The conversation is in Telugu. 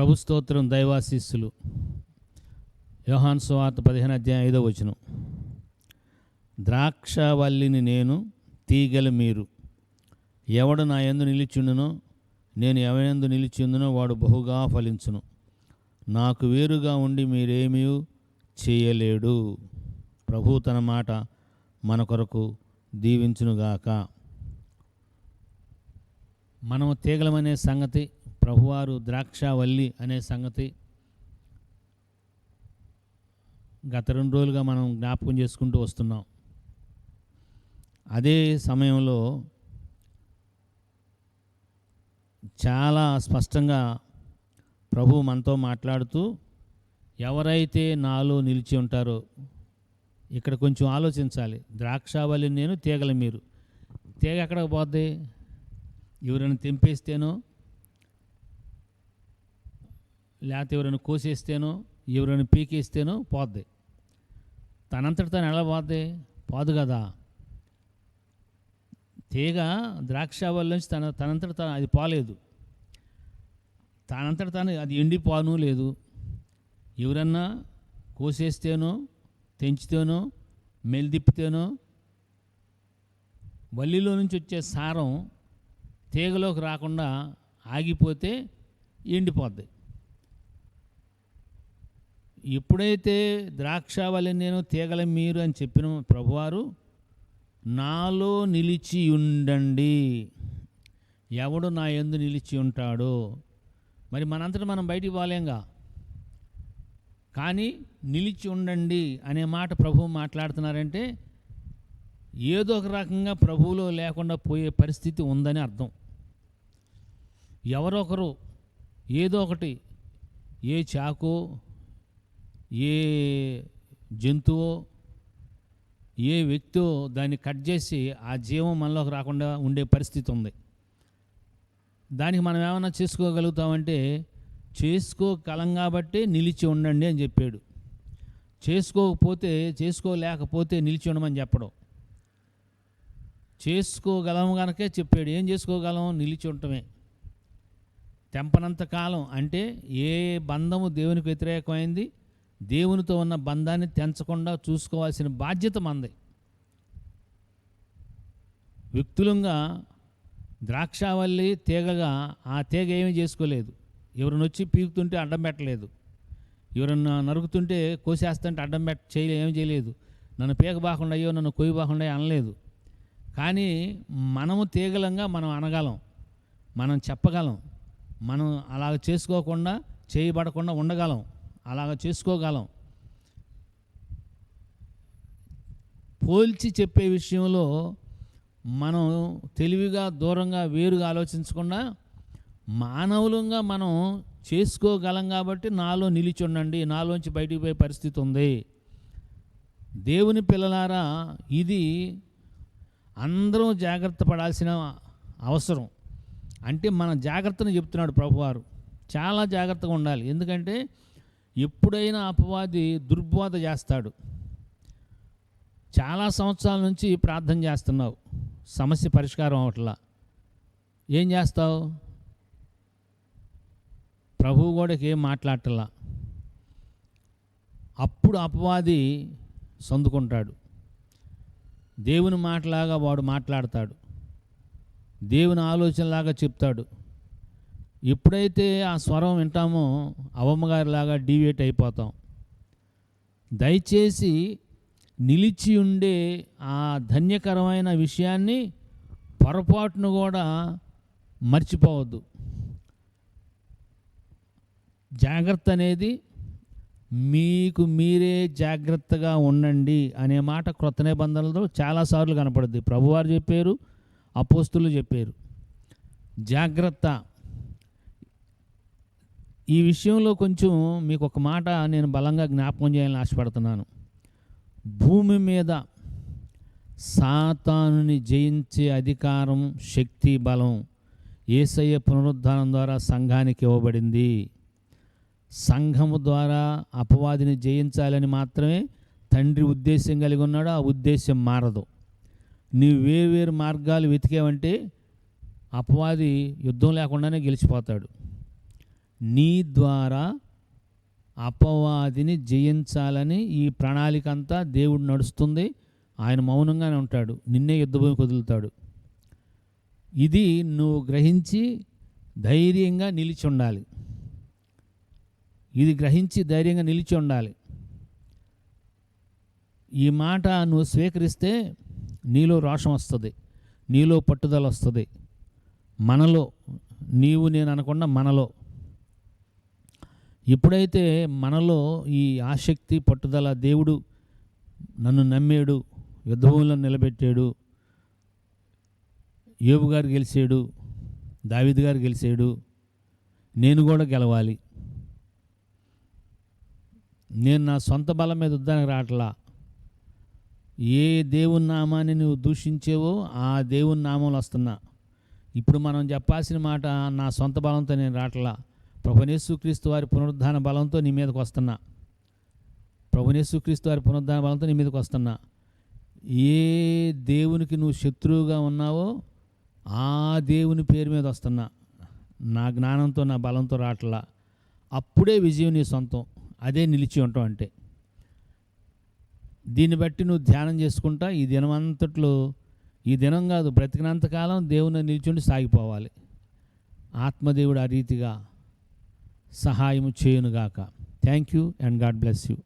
ప్రభు స్తోత్రం దైవాశీస్సులు. యోహాన్ సువార్త పదిహేను అధ్యాయం ఐదో వచనం. ద్రాక్షవల్లిని నేను తీగలు మీరు. ఎవడు నా ఎందు నిలిచిండునో నేను ఎవయందు నిలిచిందునో వాడు బహుగా ఫలించును. నాకు వేరుగా ఉండి మీరేమీ చేయలేడు. ప్రభు తన మాట మన కొరకు దీవించునుగాక. మనము తీగలమనే సంగతి ప్రభువారు ద్రాక్షవల్లి అనే సంగతి గత రెండు రోజులుగా మనం జ్ఞాపకం చేసుకుంటూ వస్తున్నాం. అదే సమయంలో చాలా స్పష్టంగా ప్రభు మనతో మాట్లాడుతూ ఎవరైతే నాలో నిలిచి ఉంటారో ఇక్కడ కొంచెం ఆలోచించాలి. ద్రాక్షావళి నేను తీగల మీరు. తీగ ఎక్కడికి పోద్ది? ఎవరైనా తెంపేస్తేనో లేకపోతే ఎవరైనా కోసేస్తేనో ఎవరైనా పీకేస్తేనో పోద్ది. తనంతట తను ఎలా పోద్ది? పోదు కదా. తీగ ద్రాక్షావళి నుంచి తన తనంతట తను అది పోలేదు. తనంతట తాను అది ఎండిపోను లేదు. ఎవరన్నా కోసేస్తేనో తెంచితేనో మెలిదిప్పితేనో వల్లిలో నుంచి వచ్చే సారం తీగలోకి రాకుండా ఆగిపోతే ఎండిపోద్ది. ఎప్పుడైతే ద్రాక్షావళి నేను తీగల మీరు అని చెప్పిన ప్రభువారు నాలో నిలిచి ఉండండి. ఎవడు నా ఎందు నిలిచి ఉంటాడో. మరి మనంతటి మనం బయటికి పోలేంగా? కానీ నిలిచి ఉండండి అనే మాట ప్రభువు మాట్లాడుతున్నారంటే ఏదో ఒక రకంగా ప్రభువులో లేకుండా పోయే పరిస్థితి ఉందని అర్థం. ఎవరొకరు ఏదో ఒకటి ఏ చాకో ఏ జంతువో ఏ వ్యక్తో దాన్ని కట్ చేసి ఆ జీవం మనలోకి రాకుండా ఉండే పరిస్థితి ఉంది. దానికి మనం ఏమైనా చేసుకోగలుగుతామంటే చేసుకోగలం కాబట్టి నిలిచి ఉండండి అని చెప్పాడు. చేసుకోకపోతే చేసుకోలేకపోతే నిలిచి ఉండమని చెప్పడం. చేసుకోగలం కనుకే చెప్పాడు. ఏం చేసుకోగలం? నిలిచి ఉండటమే. తెంపనంత కాలం అంటే ఏ బంధము దేవునికి వ్యతిరేకమైంది? దేవునితో ఉన్న బంధాన్ని తెంచకుండా చూసుకోవాల్సిన బాధ్యత మంది. వ్యక్తులంగా ద్రాక్షావల్లి తీగగా ఆ తీగ ఏమీ చేసుకోలేదు. ఎవరిని వచ్చి పీకుతుంటే అడ్డం పెట్టలేదు. ఎవరన్నా నరుకుతుంటే కోసేస్తుంటే అడ్డం పెట్ట చేయలే ఏం చేయలేదు. నన్ను పీక బాకుండా అయ్యో నన్ను కొయ్యి బాకుండా అనలేదు. కానీ మనము తీగలంగా మనం అనగలం. మనం చెప్పగలం. మనం అలాగ చేసుకోకుండా చేయబడకుండా ఉండగలం. అలాగ చేసుకోగలం. పోల్చి చెప్పే విషయంలో మనం తెలివిగా దూరంగా వేరుగా ఆలోచించకుండా మానవులంగా మనం చేసుకోగలం కాబట్టి నాలో నిలిచి ఉండండి నాలోంచి బయటికి పోయే పరిస్థితి ఉంది. దేవుని పిల్లలారా ఇది అందరం జాగ్రత్త పడాల్సిన అవసరం. అంటే మన జాగ్రత్తను చెప్తున్నాడు ప్రభువారు. చాలా జాగ్రత్తగా ఉండాలి. ఎందుకంటే ఎప్పుడైనా అపవాది దుర్బోధ చేస్తాడు. చాలా సంవత్సరాల నుంచి ప్రార్థన చేస్తున్నావు. సమస్య పరిష్కారం అవట్లా. ఏం చేస్తావు? ప్రభువు కూడా ఏం మాట్లాడటలా? అప్పుడు అపవాది సందుకుంటాడు దేవుని మాటలాగా వాడు మాట్లాడతాడు. దేవుని ఆలోచనలాగా చెప్తాడు. ఎప్పుడైతే ఆ స్వరం వింటామో అవమ్మగారిలాగా డీవియేట్ అయిపోతాం. దయచేసి నిలిచి ఉండే ఆ ధన్యకరమైన విషయాన్ని పొరపాటును కూడా మర్చిపోవద్దు. జాగ్రత్త అనేది మీకు మీరే జాగ్రత్తగా ఉండండి అనే మాట క్రొత్త నిబంధనలతో చాలాసార్లు కనపడుద్ది. ప్రభువారు చెప్పారు అపోస్తులు చెప్పారు. జాగ్రత్త. ఈ విషయంలో కొంచెం మీకు ఒక మాట నేను బలంగా జ్ఞాపకం చేయాలని ఆశపడుతున్నాను. భూమి మీద సాతానుని జయించే అధికారం శక్తి బలం ఏసయ్య పునరుద్ధానం ద్వారా సంఘానికి ఇవ్వబడింది. సంఘము ద్వారా అపవాదిని జయించాలని మాత్రమే తండ్రి ఉద్దేశం కలిగి ఉన్నాడు ఆ ఉద్దేశం మారదు. నీవు వేరు వేరు మార్గాలు వెతికేవంటే అపవాది యుద్ధం లేకుండానే గెలిచిపోతాడు. నీ ద్వారా అపవాదిని జయించాలని ఈ ప్రణాళిక అంతా దేవుడు నడుస్తుంది. ఆయన మౌనంగానే ఉంటాడు. నిన్నే యుద్ధభూమి కుదులుతాడు. ఇది నువ్వు గ్రహించి ధైర్యంగా నిలిచి ఉండాలి. ఇది గ్రహించి ధైర్యంగా నిలిచి ఉండాలి. ఈ మాట నువ్వు స్వీకరిస్తే నీలో రోషం వస్తుంది. నీలో పట్టుదల వస్తుంది. మనలో నీవు నేను అనకుండా మనలో. ఎప్పుడైతే మనలో ఈ ఆసక్తి పట్టుదల దేవుడు నన్ను నమ్మాడు యుద్ధభూమిలో నిలబెట్టాడు యోబు గారు గెలిచాడు దావిద్ గారు గెలిచాడు నేను కూడా గెలవాలి. నేను నా సొంత బలం మీద యుద్ధానికి రావట్లా. ఏ దేవుని నామాన్ని నువ్వు దూషించేవో ఆ దేవుని నామంలో వస్తున్నా. ఇప్పుడు మనం చెప్పాల్సిన మాట నా సొంత బలంతో నేను రావట్లా. ప్రభునేసుక్రీస్తు వారి పునరుద్ధాన బలంతో నీ మీదకి వస్తున్నా. ప్రభునేసుక్రీస్తు వారి పునరుద్ధాన బలంతో నీ మీదకి వస్తున్నా. ఏ దేవునికి నువ్వు శత్రువుగా ఉన్నావో ఆ దేవుని పేరు మీద వస్తున్నా. నా జ్ఞానంతో నా బలంతో రావట్లా అప్పుడే విజయం నీ సొంతం. అదే నిలిచి ఉంటాం అంటే. దీన్ని బట్టి నువ్వు ధ్యానం చేసుకుంటా. ఈ దినం అంతట్లో ఈ దినం కాదు బ్రతికినంతకాలం దేవుని నిల్చుండి సాగిపోవాలి. ఆత్మదేవుడు ఆ రీతిగా సహాయము చేయునుగాక. Thank you and God bless you